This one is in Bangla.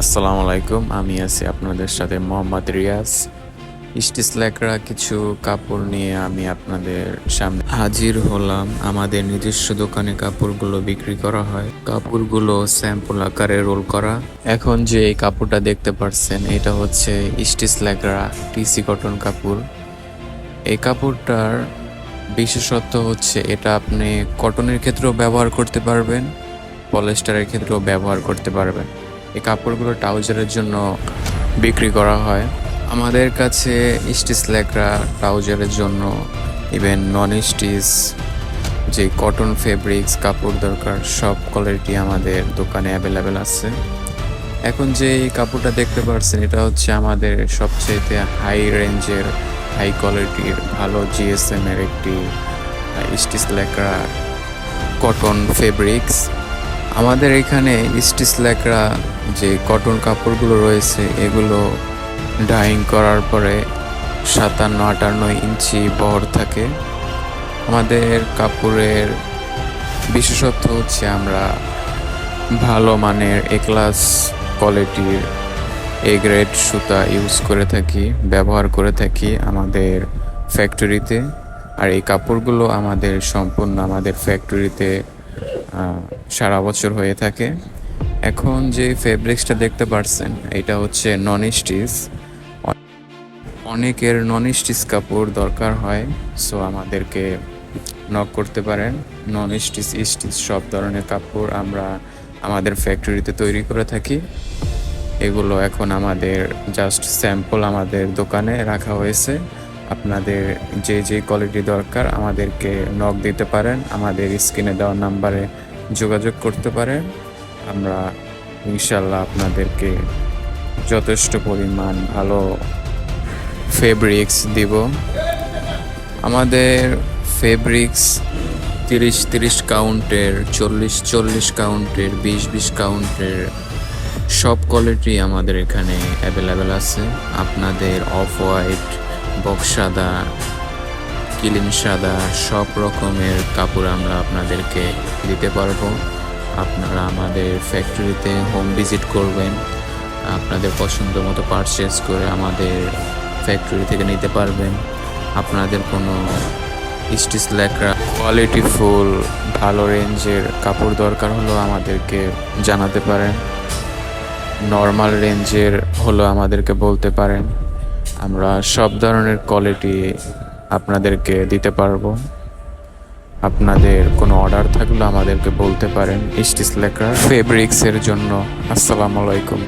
আসসালামু আলাইকুম, আমি আছি আপনাদের সাথে মোহাম্মদ রিয়াজ। স্টিচ লেকরা কিছু কাপড় নিয়ে আমি আপনাদের সামনে হাজির হলাম। আমাদের নিজস্ব দোকানে কাপড়গুলো বিক্রি করা হয়। কাপড়গুলো স্যাম্পল আকারে রোল করা। এখন যে এই কাপড়টা দেখতে পাচ্ছেন এটা হচ্ছে স্টিচ লেকরা টিসি কটন কাপড়। এই কাপড়টার বিশেষত্ব হচ্ছে এটা আপনি কটনের ক্ষেত্রেও ব্যবহার করতে পারবেন পলেস্টারের ক্ষেত্রেও ব্যবহার করতে পারবেন। এই কাপড়গুলো ট্রাউজারের জন্য বিক্রি করা হয়। আমাদের কাছে স্টিচ লেকরা ট্রাউজারের জন্য ইভেন নন স্টিচ যে কটন ফেব্রিক্স কাপড় দরকার, সব কোয়ালিটি আমাদের দোকানে অ্যাভেলেবেল আছে। এখন যে এই কাপড়টা দেখতে পাচ্ছেন এটা হচ্ছে আমাদের সবচেয়ে হাই রেঞ্জের হাই কোয়ালিটির ভালো জিএসএম এর একটি স্টিচ লেকরা কটন ফেব্রিক্স আমাদের এখানে স্টিচ লেকরা যে কটন কাপড়গুলো রয়েছে, এগুলো ডাইং করার পরে সাতান্ন, আটান্ন ইঞ্চি বহর থাকে। আমাদের কাপড়ের বিশেষত্ব হচ্ছে আমরা ভালো মানের এ ক্লাস কোয়ালিটির এ গ্রেড সুতা ইউজ করে থাকি, ব্যবহার করে থাকি আমাদের ফ্যাক্টরিতে আর এই কাপড়গুলো আমাদের সম্পূর্ণ আমাদের ফ্যাক্টরিতে সারা বছর হয়ে থাকে। এখন যে ফেব্রিক্সটা দেখতে পারছেন, এটা হচ্ছে নন স্টিচ অনেকের নন স্টিচ কাপড় দরকার হয় সো আমাদেরকে নক করতে পারেন। নন স্টিচ স্টিচ সব ধরনের কাপড় আমরা আমাদের ফ্যাক্টরিতে তৈরি করে থাকি। এগুলো এখন আমাদের জাস্ট স্যাম্পল আমাদের দোকানে রাখা হয়েছে। আপনাদের যে যে কোয়ালিটি দরকার আমাদেরকে নক দিতে পারেন, আমাদের স্ক্রিনে দেওয়া নাম্বারে যোগাযোগ করতে পারেন। আমরা ইনশাল্লাহ আপনাদেরকে যথেষ্ট পরিমাণ ভালো ফেব্রিক্স দিব। আমাদের ফেব্রিক্স তিরিশ তিরিশ কাউন্টের চল্লিশ চল্লিশ কাউন্টের বিশ বিশ কাউন্টের সব কোয়ালিটি আমাদের এখানে অ্যাভেলেবেল আছে। আপনাদের অফ হোয়াইট বক্স সাদা কিলিন সাদা সব রকমের কাপড় আমরা আপনাদেরকে দিতে পারব। আপনারা আমাদের ফ্যাক্টরিতে হোম ভিজিট করবেন। আপনাদের পছন্দ মতো পারচেস করে আমাদের ফ্যাক্টরি থেকে নিতে পারবেন। আপনাদের কোনো স্টিচ লেকরা কোয়ালিটি ফুল, ভালো রেঞ্জের কাপড় দরকার হলেও আমাদেরকে জানাতে পারেন। নর্মাল রেঞ্জের হলো আমাদেরকে বলতে পারেন। আমরা সব ধরনের কোয়ালিটি আপনাদেরকে দিতে পারব। আপনাদের কোনো অর্ডার থাকলে আমাদেরকে বলতে পারেন ইস্টিস লেকরা ফেব্রিক্সের জন্য। আসসালামু আলাইকুম।